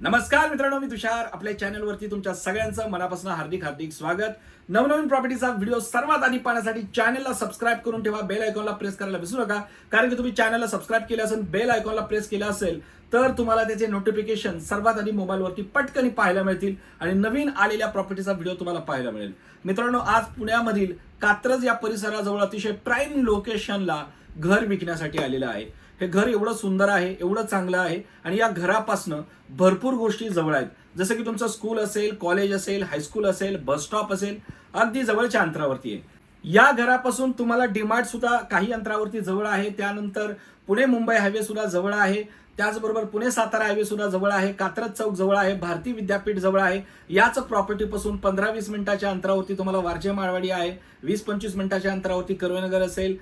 नमस्कार मित्रांनो मी तुषार. आपल्या चॅनलवरती तुमच्या सगळ्यांचं मनापासून हार्दिक हार्दिक स्वागत. नवनवीन प्रॉपर्टीचा व्हिडिओ सर्वात आधी पाहण्यासाठी चॅनलला सबस्क्राईब करून ठेवा. बेल आयकॉनला प्रेस करायला विसरू नका. कारण की तुम्ही चॅनलला सबस्क्राईब केलं असेल बेल आयकॉनला प्रेस केलं असेल तर तुम्हाला त्याचे नोटिफिकेशन सर्वात आधी मोबाईलवरती पटकन पाहायला मिळतील आणि नवीन आलेल्या प्रॉपर्टीचा व्हिडिओ तुम्हाला पाहायला मिळेल. मित्रांनो आज पुण्यामधील कात्रज या परिसराजवळ अतिशय प्राईम लोकेशनला घर विकण्यासाठी आलेलं आहे. हे घर एवढं सुंदर आहे एवढं चांगलं आहे आणि या घरापासनं भरपूर गोष्टी जवळ आहेत. जसं की तुमचं स्कूल असेल कॉलेज असेल हायस्कूल असेल बस स्टॉप असेल अगदी जवळच्या अंतरावरती आहे. या घरापासून तुम्हाला डिमार्ट सुद्धा काही अंतरावरती जवळ आहे. त्यानंतर पुणे मुंबई हायवे सुद्धा जवळ आहे. त्याचबरोबर पुणे सातारा हायवे सुद्धा जवळ आहे कात्रज चौक जवळ आहे भारती विद्यापीठ जवळ आहे. याच प्रॉपर्टीपासून पंधरा वीस मिनिटाच्या अंतरावरती तुम्हाला वारजे माळवाडी आहे. वीस पंचवीस मिनिटाच्या अंतरावरती कर्वेनगर असेल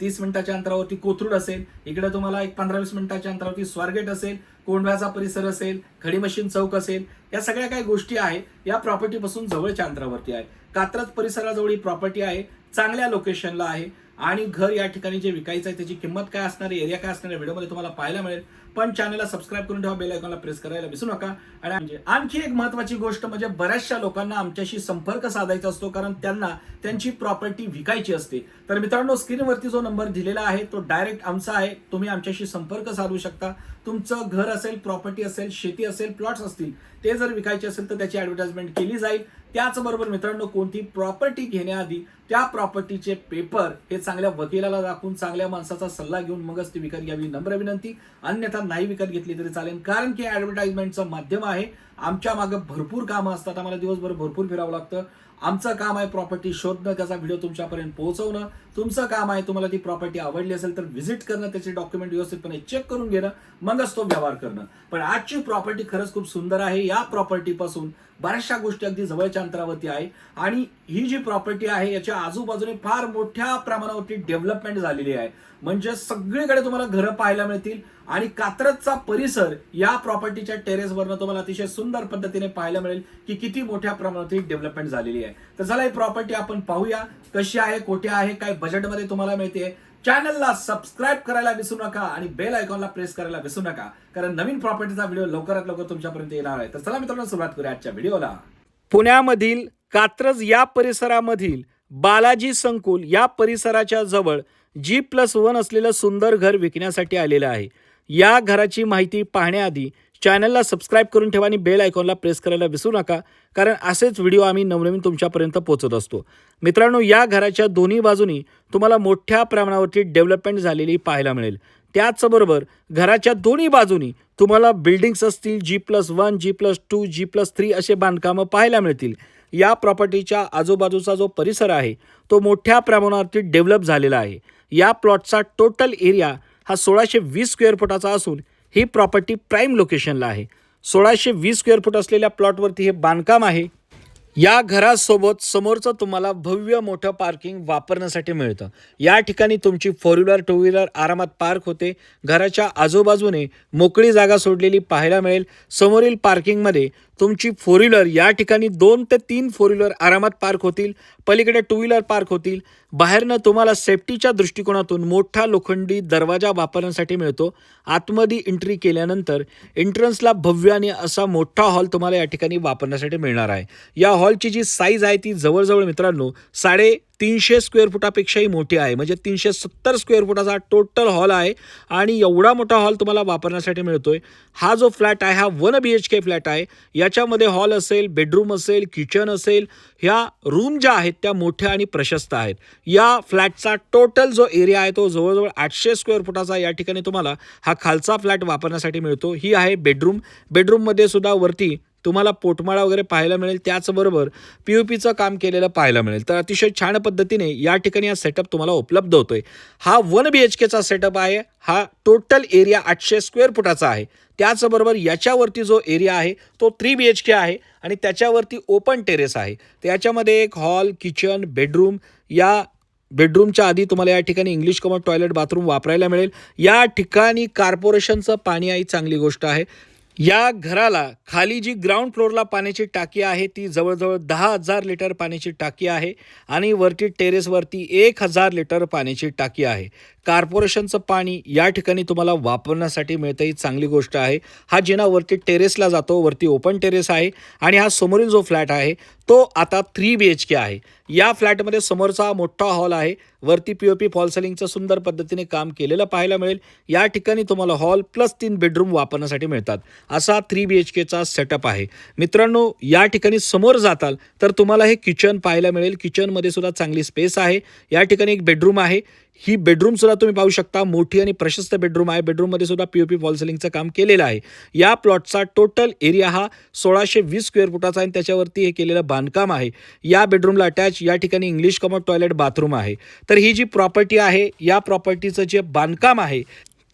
तीस मिनिटाच्या अंतरावरती कोथरूड असेल इकडे तुम्हाला एक पंधरा वीस मिनिटाच्या अंतरावरती स्वारगेट असेल कोंढव्याचा परिसर असेल खडी मशीन चौक असेल या सगळ्या काही गोष्टी आहेत या प्रॉपर्टीपासून जवळच्या अंतरावरती आहे. कात्रज परिसराजवळ ही प्रॉपर्टी आहे चांगल्या लोकेशनला आहे आणि घर या ठिकाणी जे विकायचं आहे त्याची किंमत काय असणार आहे एरिया काय असणार आहे व्हिडिओमध्ये तुम्हाला पाहायला मिळेल. पण चॅनलला सबस्क्राईब करून ठेवा बेल आयकॉनला प्रेस करायला विसरू नका. आणि म्हणजे आणखी एक महत्वाची गोष्ट म्हणजे बऱ्याचशा लोकांना आमच्याशी संपर्क साधायचा असतो कारण त्यांना त्यांची प्रॉपर्टी विकायची असते. तर मित्रांनो स्क्रीनवरती जो नंबर दिलेला आहे तो डायरेक्ट आमचा आहे. तुम्ही आमच्याशी संपर्क साधू शकता. तुमचं घर असेल प्रॉपर्टी असेल शेती असेल प्लॉट्स असतील ते जर विकायचे असेल तर त्याची ऍडव्हर्टाइजमेंट केली जाईल. त्याचबरोबर मित्रांनो कोणती प्रॉपर्टी घेण्याआधी त्या प्रॉपर्टीचे पेपर हे चांगल्या वकिलाला दाखवून चांगल्या माणसाचा सल्ला घेऊन मगच ती विकत घ्यावी नम्र विनंती. अन्यथा नाही विकत घेतली तरी चालेल. कारण की ऍडव्हर्टाइजमेंटचं माध्यम आहे. आमच्या मागे भरपूर कामं असतात. आम्हाला दिवसभर भरपूर फिरावं लागतं. आमचं काम आहे प्रॉपर्टी शोधणं त्याचा व्हिडिओ तुमच्यापर्यंत पोहोचवणं. तुमचं काम आहे तुम्हाला ती प्रॉपर्टी आवडली असेल तर व्हिजिट करणं त्याचे डॉक्युमेंट व्यवस्थितपणे चेक करून घेणं मगच तो व्यवहार करणं. पण आजची प्रॉपर्टी खरंच खूप सुंदर आहे. या प्रॉपर्टीपासून बऱ्याचशा गोष्टी अगदी जवळच्या अंतरावरती आहे. आणि ही जी प्रॉपर्टी आहे याच्या आजूबाजूने फार मोठ्या प्रमाणावरती डेव्हलपमेंट झालेली आहे. म्हणजे सगळीकडे तुम्हाला घरं पाहायला मिळतील. आणि कात्रजचा परिसर या प्रॉपर्टीच्या टेरेसवरनं तुम्हाला अतिशय सुंदर पद्धतीने पाहायला मिळेल की किती मोठ्या प्रमाणात ही डेव्हलपमेंट झालेली आहे. तर चला ही प्रॉपर्टी आपण पाहूया. कशी आहे कुठे आहे काय बजेटमध्ये तुम्हाला मिळते. चॅनलला सबस्क्राईब करायला विसरू नका आणि बेल आयकॉनला प्रेस करायला विसरू नका. कारण नवीन प्रॉपर्टीचा व्हिडिओ लवकरात लवकर तुमच्यापर्यंत येणार आहे. तर चला मित्रांनो सुरुवात करूया आजच्या व्हिडिओला पुण्यामधील कात्रज या परिसरामधील बालाजी संकुल या परिसराच्या जवळ जी प्लस वन असलेलं सुंदर घर विकण्यासाठी आलेलं आहे. या घराची माहिती पाहण्याआधी चॅनलला सबस्क्राईब करून ठेवा आणि बेल आयकॉनला प्रेस करायला विसरू नका कारण असेच व्हिडिओ आम्ही नवनवीन तुमच्यापर्यंत पोहोचत असतो. मित्रांनो या घराच्या दोन्ही बाजूनी तुम्हाला मोठ्या प्रमाणावरती डेव्हलपमेंट झालेली पाहायला मिळेल. त्याचबरोबर घराच्या दोन्ही बाजूनी तुम्हाला बिल्डिंग्स असतील G plus one G plus two G plus three असे बांधकामं पाहायला मिळतील. या प्रॉपर्टीच्या आजूबाजूचा जो परिसर आहे तो मोठ्या प्रमाणावरती डेव्हलप झालेला आहे. या प्लॉटचा टोटल एरिया हा सोळाशे वीस स्क्वेअर फुटाचा असून ही प्रॉपर्टी प्राईम लोकेशनला आहे. सोळाशे वीस स्क्वेअर फूट असलेल्या प्लॉटवरती हे बांधकाम आहे. या घरासोबत समोरचं तुम्हाला भव्य मोठं पार्किंग वापरण्यासाठी मिळतं. या ठिकाणी तुमची फोर व्हीलर टू व्हीलर आरामात पार्क होते. घराच्या आजूबाजूने मोकळी जागा सोडलेली पाहायला मिळेल. समोरील पार्किंगमध्ये तुमची फोर व्हीलर या ठिकाणी दोन ते तीन फोर व्हीलर आरामात पार्क होतील पलीकडे टू व्हीलर पार्क होतील. बाहेरनं तुम्हाला सेफ्टीच्या दृष्टिकोनातून मोठा लोखंडी दरवाजा वापरण्यासाठी मिळतो. आतमध्ये एंट्री केल्यानंतर एंट्रन्सला भव्य आणि असा मोठा हॉल तुम्हाला या ठिकाणी वापरण्यासाठी मिळणार आहे. या हॉलची जी साईज आहे ती जवळजवळ मित्रांनो साडे तीनशे स्क्वेअर फुटापेक्षाही मोठी आहे. म्हणजे तीनशे सत्तर स्क्वेअर फुटाचा टोटल हॉल आहे आणि एवढा मोठा हॉल तुम्हाला वापरण्यासाठी मिळतोय. हा जो फ्लॅट आहे हा one B H K flat आहे. याच्यामध्ये हॉल असेल बेडरूम असेल किचन असेल ह्या रूम ज्या आहेत त्या मोठ्या आणि प्रशस्त आहेत. या फ्लॅटचा टोटल जो एरिया आहे तो जवळजवळ आठशे स्क्वेअर फुटाचा या ठिकाणी तुम्हाला हा खालचा फ्लॅट वापरण्यासाठी मिळतो. ही आहे बेडरूम. बेडरूममध्ये सुद्धा वरती तुम्हाला पोटमाळा वगैरे पाहायला मिळेल त्याचबरोबर पी यू पीचं काम केलेलं पाहायला मिळेल. तर अतिशय छान पद्धतीने या ठिकाणी हा सेटअप तुम्हाला उपलब्ध होतो आहे हा वन बी एच केचा सेटअप आहे हा टोटल एरिया आठशे स्क्वेअर फुटाचा आहे. त्याचबरोबर याच्यावरती जो एरिया आहे तो थ्री बी एच के आहे आणि त्याच्यावरती ओपन टेरेस आहे. तर याच्यामध्ये एक हॉल किचन बेडरूम या बेडरूमच्या आधी तुम्हाला या ठिकाणी इंग्लिश कमोड टॉयलेट बाथरूम वापरायला मिळेल. या ठिकाणी कॉर्पोरेशनचं पाणी आहे चांगली गोष्ट आहे. या घराला खाली जी ग्राउंड फ्लोअरला पाण्याची टाकी आहे ती जवळजवळ दहा हजार लिटर पाण्याची टाकी आहे आणि वरती टेरेसवरती एक हजार लिटर पाण्याची टाकी आहे. कॉर्पोरेशनचं पाणी या ठिकाणी तुम्हाला वापरण्यासाठी मिळतं ही चांगली गोष्ट आहे. हा जिना वरती टेरेसला जातो वरती ओपन टेरेस आहे आणि हा समोरील जो फ्लॅट आहे तो आता थ्री बी एच के आहे. या फ्लॅटमध्ये समोरचा मोठा हॉल आहे. वरती पी ओ पी फॉल सेलिंगचं सुंदर पद्धतीने काम केलेलं पाहायला मिळेल. या ठिकाणी तुम्हाला हॉल प्लस तीन बेडरूम वापरण्यासाठी मिळतात. असा थ्री बी एच केचा सेटअप आहे. मित्रांनो या ठिकाणी समोर जाताल तर तुम्हाला हे किचन पाहायला मिळेल. किचनमध्ये सुद्धा चांगली स्पेस आहे. या ठिकाणी एक बेडरूम आहे. ही बेडरूम सुद्धा तुम्ही पाहू शकता. मोठी आणि प्रशस्त बेडरूम आहे. बेडरूममध्ये सुद्धा पी ओ पी सिलिंगचं काम केलेलं आहे. या प्लॉटचा टोटल एरिया हा सोळाशे वीस स्क्वेअर फुटाचा आहे आणि त्याच्यावरती हे केलेलं बांधकाम आहे. या बेडरूमला अटॅच या ठिकाणी इंग्लिश कमोड टॉयलेट बाथरूम आहे. तर ही जी प्रॉपर्टी आहे या प्रॉपर्टीचं जे बांधकाम आहे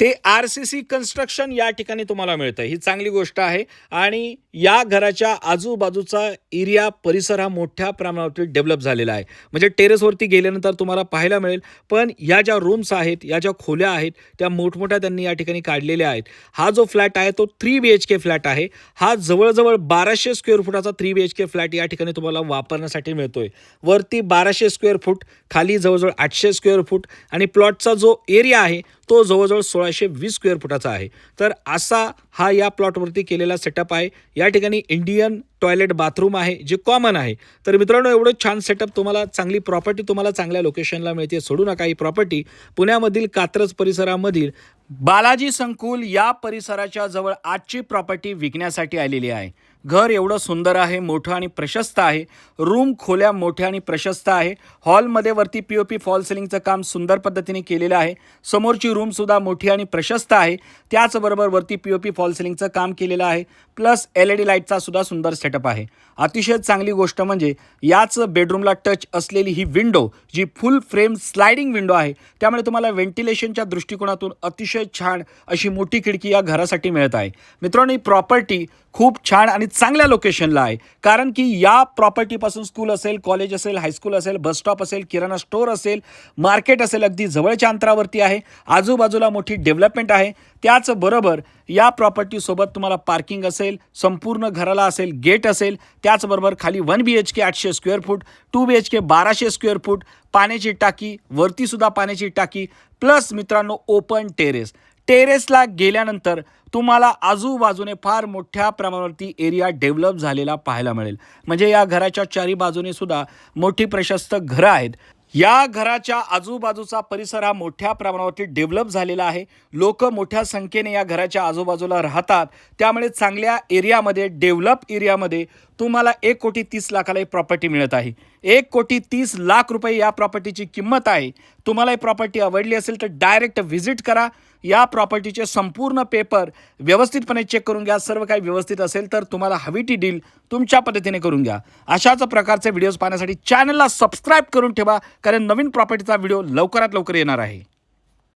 ते आर सी सी कन्स्ट्रक्शन या ठिकाणी तुम्हाला मिळतं. ही चांगली गोष्ट आहे. आणि या घराच्या आजूबाजूचा एरिया परिसर हा मोठ्या प्रमाणावरती डेव्हलप झालेला आहे. म्हणजे टेरेसवरती गेल्यानंतर तुम्हाला पाहायला मिळेल. पण या ज्या रूम्स आहेत या ज्या खोल्या आहेत त्या मोठमोठ्या त्यांनी या ठिकाणी काढलेल्या आहेत. हा जो फ्लॅट आहे तो three B H K flat आहे. हा जवळजवळ बाराशे square फुटाचा three B H K flat या ठिकाणी तुम्हाला वापरण्यासाठी मिळतोय. वरती बाराशे स्क्वेअर फूट खाली जवळजवळ आठशे स्क्वेअर फूट आणि प्लॉटचा जो एरिया आहे तो जवळजवळ सोळाशे वीस स्क्वेअर फुटाचा आहे. तर असा हा या प्लॉटवरती केलेला सेटअप आहे. या ठिकाणी इंडियन टॉयलेट बाथरूम आहे जे कॉमन आहे. तर मित्रांनो एवढं छान सेटअप तुम्हाला चांगली प्रॉपर्टी तुम्हाला चांगल्या लोकेशनला मिळते. सोडू नका ही प्रॉपर्टी पुण्यामधील कात्रज परिसरामधील बालाजी संकुल या परिसराच्या जवळ आजची प्रॉपर्टी विकण्यासाठी आलेली आहे. घर एवढं सुंदर आहे मोठं आणि प्रशस्त आहे. रूम खोल्या मोठ्या आणि प्रशस्त आहे. हॉलमध्ये वरती पी ओ पी फॉल सिलिंगचं काम सुंदर पद्धतीने केलेलं आहे. समोरची रूमसुद्धा मोठी आणि प्रशस्त आहे. त्याचबरोबर वरती पी ओ पी फॉल सिलिंगचं काम केलेलं आहे. प्लस एल ई डी लाईटचा सुद्धा सुंदर सेटअप आहे. अतिशय चांगली गोष्ट म्हणजे याच बेडरूमला टच असलेली ही विंडो जी फुल फ्रेम स्लायडिंग विंडो आहे त्यामुळे तुम्हाला व्हेंटिलेशनच्या दृष्टिकोनातून अतिशय छान अशी मोठी खिडकी या घरासाठी मिळत आहे. मित्रांनो ही प्रॉपर्टी खूप छान आणि चांगल्या लोकेशनला आहे. कारण की या प्रॉपर्टीपासून स्कूल असेल कॉलेज असेल हायस्कूल असेल बस स्टॉप असेल किराणा स्टोअर असेल मार्केट असेल अगदी जवळच्या अंतरावरती आहे. आजूबाजूला मोठी डेव्हलपमेंट आहे. त्याचबरोबर या प्रॉपर्टीसोबत तुम्हाला पार्किंग असेल संपूर्ण घराला असेल गेट असेल त्याचबरोबर खाली वन बी एच के आठशे square feet two B H K बाराशे स्क्वेअर फूट पाण्याची टाकी वरतीसुद्धा पाण्याची टाकी प्लस मित्रांनो ओपन टेरेस टेरेसला गेल्यानंतर तुम्हाला आजूबाजूने फार मोठ्या प्रमाणावरती एरिया डेव्हलप झालेला पाहायला मिळेल. म्हणजे या घराच्या चारी बाजूने सुद्धा मोठी प्रशस्त घरं आहेत. या घराच्या आजूबाजूचा परिसर हा मोठ्या प्रमाणावरती डेव्हलप झालेला आहे. लोक मोठ्या संख्येने या घराच्या आजूबाजूला राहतात. त्यामुळे चांगल्या एरियामध्ये डेव्हलप एरियामध्ये तुम्हाला एक कोटी तीस लाखाला ही प्रॉपर्टी मिळत आहे. एक कोटी तीस लाख रुपये या प्रॉपर्टीची किंमत आहे. तुम्हाला ही प्रॉपर्टी आवडली असेल तर डायरेक्ट व्हिजिट करा. या प्रॉपर्टीचे संपूर्ण पेपर व्यवस्थितपणे चेक करून घ्या. सर्व काही व्यवस्थित असेल तर तुम्हाला हवी ती डील तुमच्या पद्धतीने करून घ्या. अशाच प्रकारचे व्हिडिओज पाहण्यासाठी चॅनलला सबस्क्राईब करून ठेवा कारण नवीन प्रॉपर्टीचा व्हिडिओ लवकरात लवकर येणार आहे.